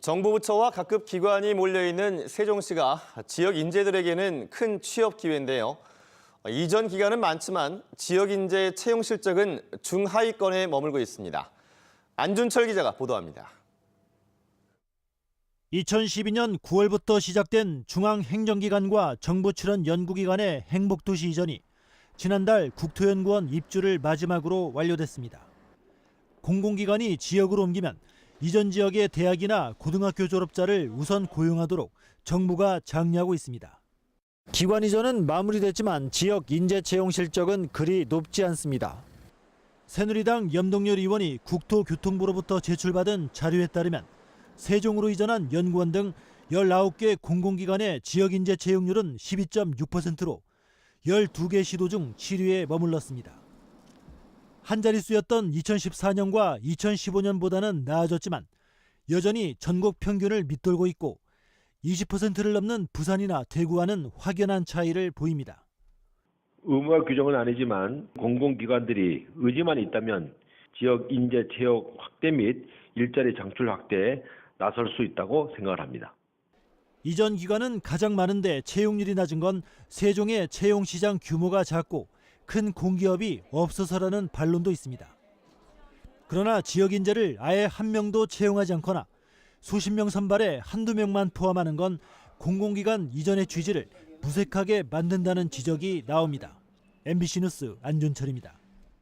정부 부처와 각급 기관이 몰려있는 세종시가 지역 인재들에게는 큰 취업 기회인데요. 이전 기간은 많지만 지역 인재 채용 실적은 중하위권에 머물고 있습니다. 안준철 기자가 보도합니다. 2012년 9월부터 시작된 중앙행정기관과 정부 출연 연구기관의 행복도시 이전이 지난달 국토연구원 입주를 마지막으로 완료됐습니다. 공공기관이 지역으로 옮기면 이전 지역의 대학이나 고등학교 졸업자를 우선 고용하도록 정부가 장려하고 있습니다. 기관 이전은 마무리됐지만 지역 인재 채용 실적은 그리 높지 않습니다. 새누리당 염동열 의원이 국토교통부로부터 제출받은 자료에 따르면 세종으로 이전한 연구원 등 19개 공공기관의 지역 인재 채용률은 12.6%로 12개 시도 중 7위에 머물렀습니다. 한 자릿수였던 2014년과 2015년보다는 나아졌지만 여전히 전국 평균을 밑돌고 있고 20%를 넘는 부산이나 대구와는 확연한 차이를 보입니다. 의무화 규정은 아니지만 공공기관들이 의지만 있다면 지역 인재 채용 확대 및 일자리 창출 확대에 나설 수 있다고 생각을 합니다. 이전 기관은 가장 많은데 채용률이 낮은 건 세종의 채용 시장 규모가 작고 큰 공기업이 없어서라는 반론도 있습니다. 그러나 지역 인재를 아예 한 명도 채용하지 않거나 수십 명 선발에 한두 명만 포함하는 건 공공기관 이전의 취지를 무색하게 만든다는 지적이 나옵니다. MBC 뉴스 안준철입니다.